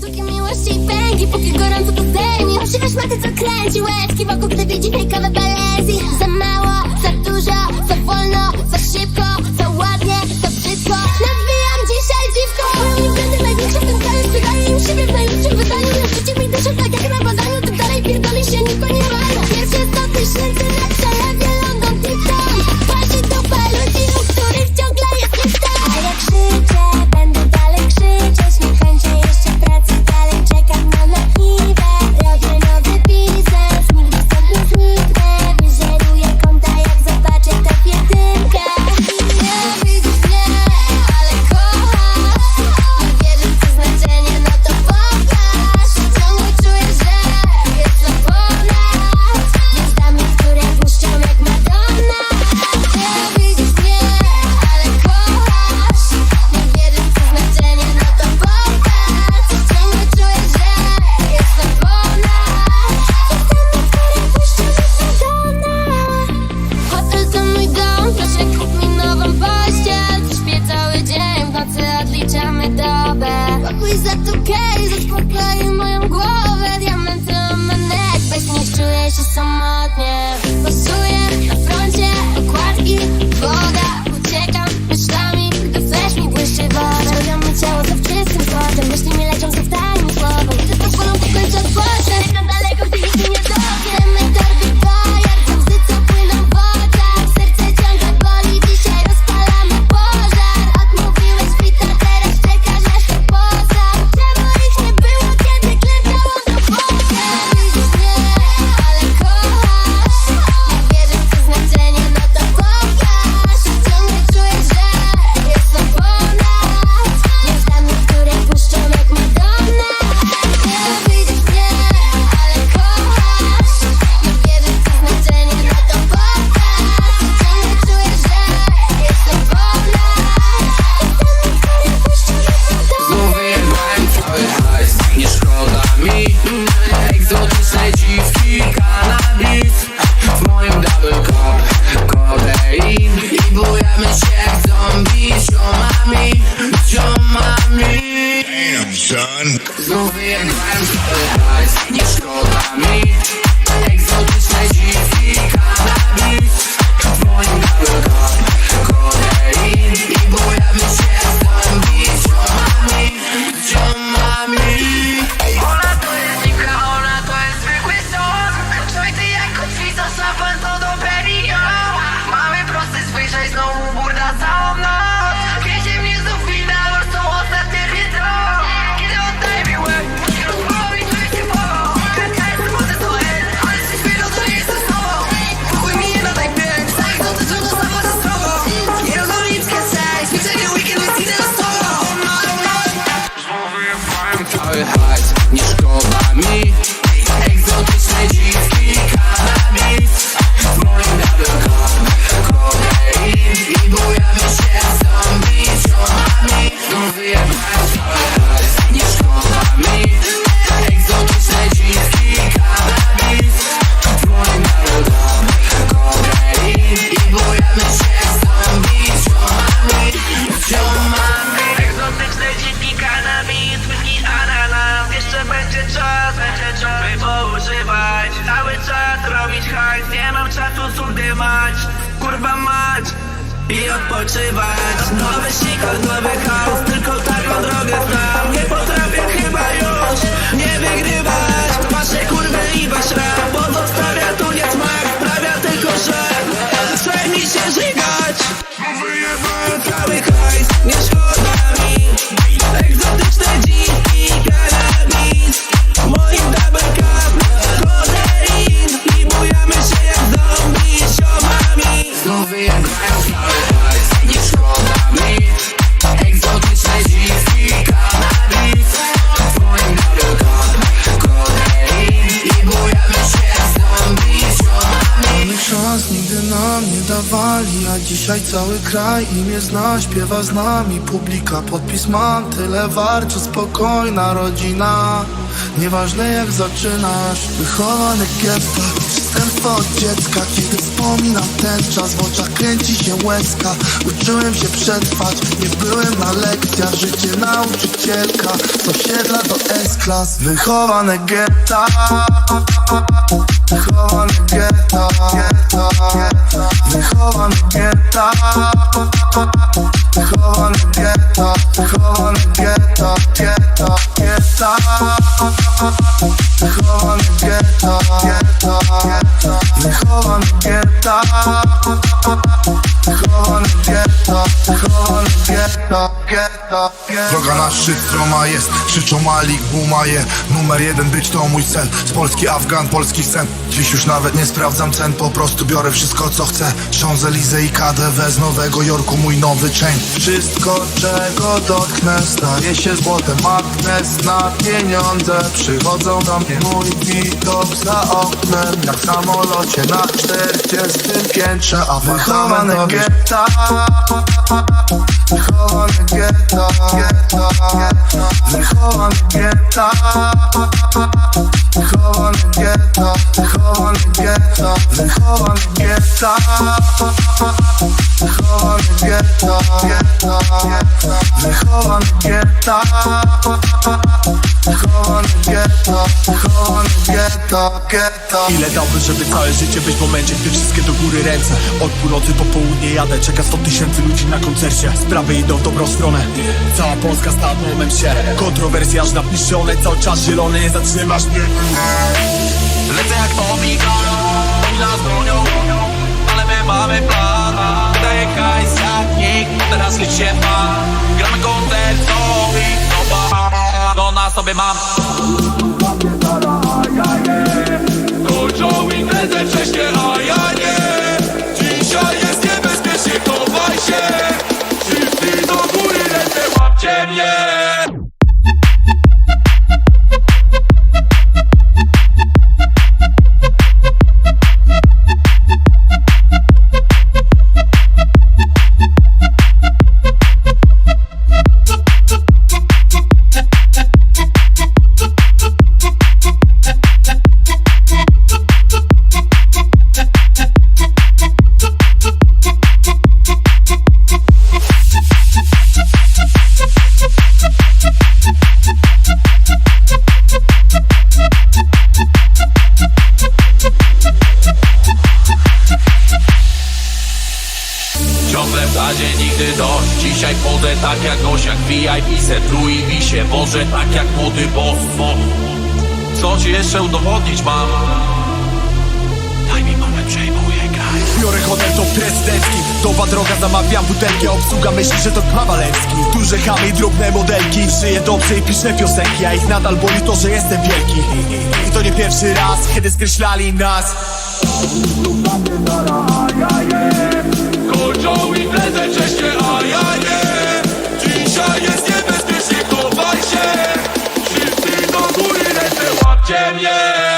Sztuki miłości i pęgi, póki gorąco po zdejmie Używasz maty, co kręci łebki Wokół gdy widzi hejkowe bel mommy, it's your mommy. Damn, son. Nowy sikor, nowy chaos, tylko taką drogę znam Nie potrafię chyba już nie wygrywać. Wasze kurwy i wasz rap Pozostawia tu nie smak, sprawia tylko, że Chce mi się żygać. Wyjebałem cały hajs, nie szkoda mi. Egzotyczne dziwki, kanabis Moim double cup, kodein. I bujamy się jak zombie ziomami. Znów wyjebałem cały kraj imię zna, śpiewa z nami publika Podpis mam, tyle warczy, spokojna rodzina. Nieważne jak zaczynasz Wychowany getta, przestępstwo od dziecka. Kiedy wspominam ten czas, w oczach kręci się łezka. Uczyłem się przetrwać, nie byłem na lekcjach. Życie nauczycielka, z osiedla do S-klas. Wychowane getta. Wychowany geta, geta, geta Wychowany geta Wychowany geta, wychowany geta, geta, geta Wychowany geta, Wychowany Droga na szczyt stroma jest, krzyczą Malik, Bumaje Numer jeden być to mój cel Z Polski Afgan, polski sen. Dziś już nawet nie sprawdzam cen Po prostu biorę wszystko co chcę. Champs-Élysées i KDW z Nowego Jorku mój nowy chain. Wszystko czego dotknę staje się złotem. Magnes na pieniądze Przychodzą do mnie. Mój widok za oknem Jak w samolocie. Na 40 piętrze A wychowane getta Wychowany geta, geta, wychowany geta Wychowany geta, wychowany geta, wychowany geta Wychowany geta, geta, wychowany geta Wychowany geta, wychowany geta, Ile dałbym, żeby całe życie być w momencie, gdy wszystkie do góry ręce? Od północy po południe jadę, czeka 100 tysięcy ludzi na koncercie. Spra Sprawy idą w dobrą stronę, cała Polska stanąłem się. Kontrowersje aż napiszone, cały czas zielony, nie zatrzymasz mnie. Lecę jak pomika, nas bronią Ale my mamy plan. Daję hajs jak nikt, teraz licz się ma. Gramy koncertowi, no ba No na sobie mam. Kończą imprezę wcześniej, a ja Może tak jak młody boss bo Co ci jeszcze udowodnić mam? Daj mi moment, przejmuję kraj. Biorę hotel to prezydencki. Nowa droga, zamawiam butelki a Obsługa myśli, że to Kawalerski Duże chamy i drobne modelki. Żyję dobrze i piszę piosenki A ich nadal boli to, że jestem wielki. I to nie pierwszy raz, kiedy skreślali nas. Kończą imprezę wcześniej, a ja nie. Dzisiaj jest chowaj się. Wszyscy do góry, ręce łapcie mnie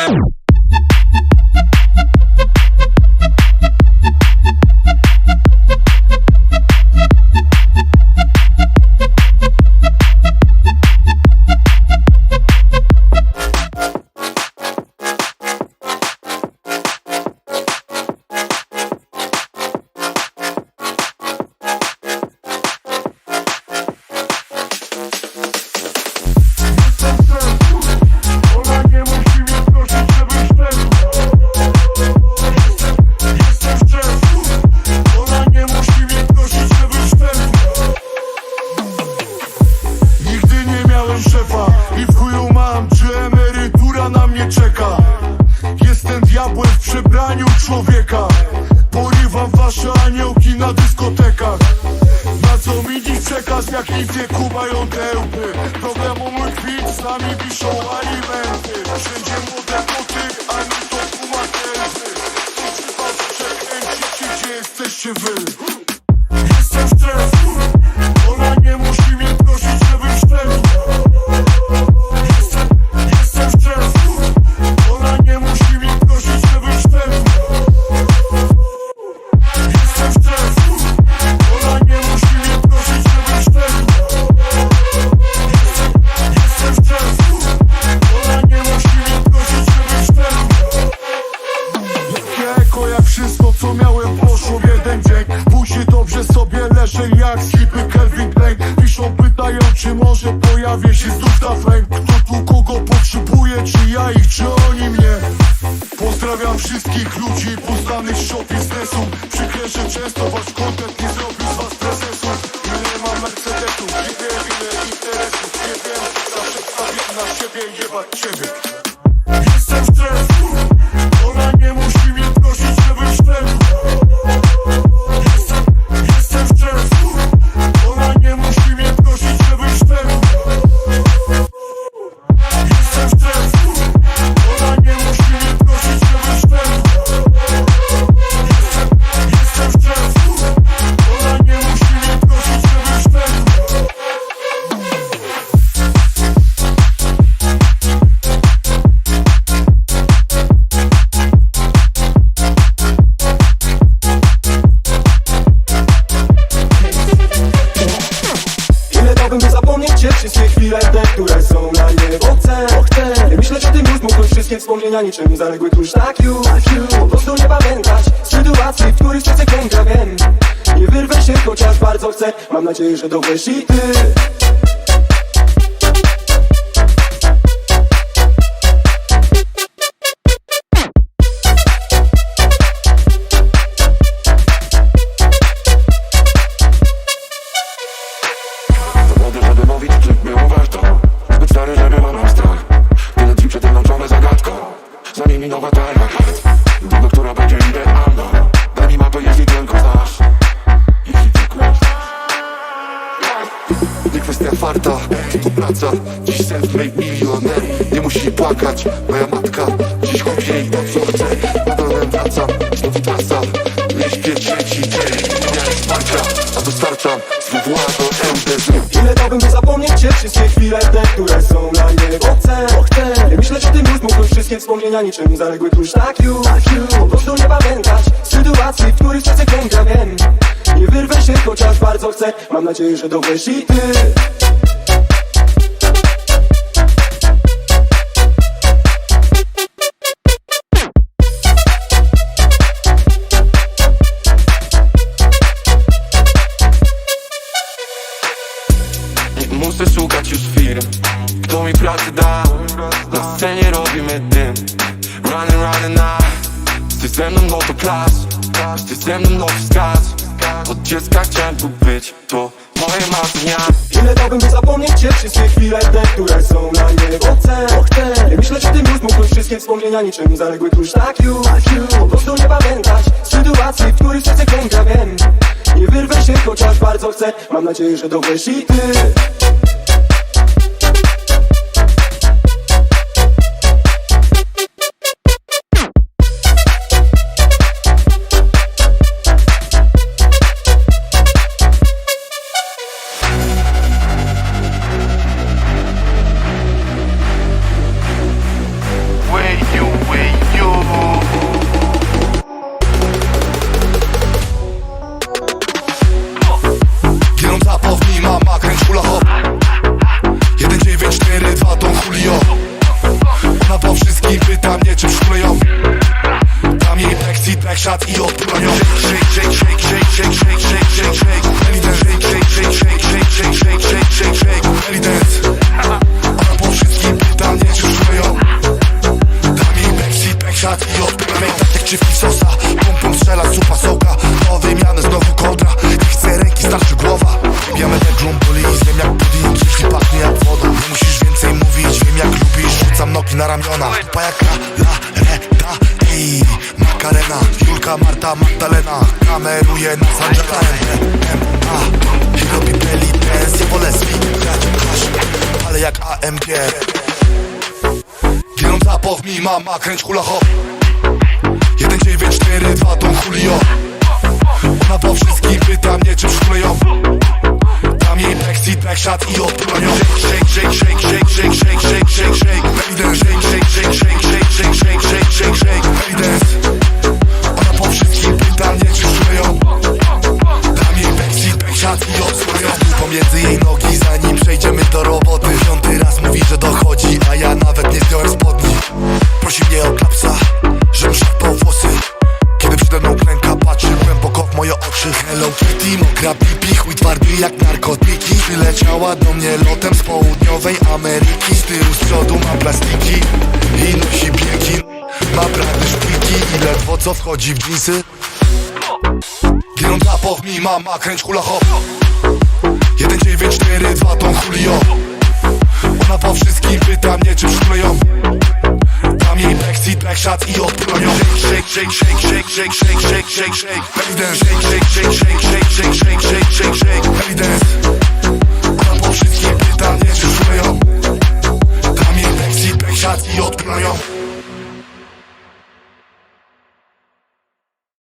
pojawia się znów na fame Kto tu kogo potrzebuje, czy ja ich, czy oni mnie? Pozdrawiam wszystkich ludzi poznanych z show biznesu Przykre, że często wasz kontent nie zrobił z was prezesu. Ile mam Mercedesów, nie wiem ile interesów Nie wiem, zawsze stawiam na siebie, jebać ciebie. Jestem w stresu, the way she is. To praca Dziś self-made milioner. Nie musi płakać, moja matka. Dziś kup jej to co chce Na dole wracam, znów trasa śpię trzeci dzień. Miałem wsparcia, a dostarczam Znów łago MDZ Ile dałbym, by zapomnieć cię Wszystkie chwile te, które są na niebo. Chcę Nie myśleć o tym już mógłbym wszystkie wspomnienia Niczym zaległy tuż. Tak już Po prostu nie pamiętać Sytuacji, w których chcę sekunda wiem. Nie wyrwę się, chociaż bardzo chcę. Mam nadzieję, że dowiesz i ty Muszę szukać już firm. Kto mi pracę da. Na scenie robimy dym. Running, running now. Ty ze mną no to klas Ty ze mną no to Od dziecka chciałem tu być. To moje marzenia. Ile dałbym, by zapomnieć cię? Wszystkie chwile te, które są na niebo. Chcę Nie myśleć o tym już mógłbym wszystkie wspomnienia Niczym zaległy tuż tak już. Po prostu nie pamiętać Sytuacji, w których chcę sekunda wiem wyrwę się, chociaż bardzo chcę. Mam nadzieję, że dowiesz i ty MG Ginąc zapow mi mama, kręć hula hop. 1942 Don Julio. Ona po wszystkim pyta mnie czy w szkole ją. Dam jej Brexit, Black i odpad Przyleciała do mnie lotem z południowej Ameryki Z tyłu z przodu ma plastiki I nosi biegi Ma prawie szpiki I ledwo co wchodzi w dżinsy Giną dla mi mama, kręć hula hop 1942 to Julio Ona po wszystkim pyta mnie czy przykleją Dam jej backseat, backshot i odbronią Shake, shake, shake, shake, shake, shake, shake, shake, shake, shake Belly dance, shake, shake, shake, shake, shake, shake, shake, shake, shake, shake Belly dance na wszystkie pytanie czy czują. Tam jest peksi, peksiat i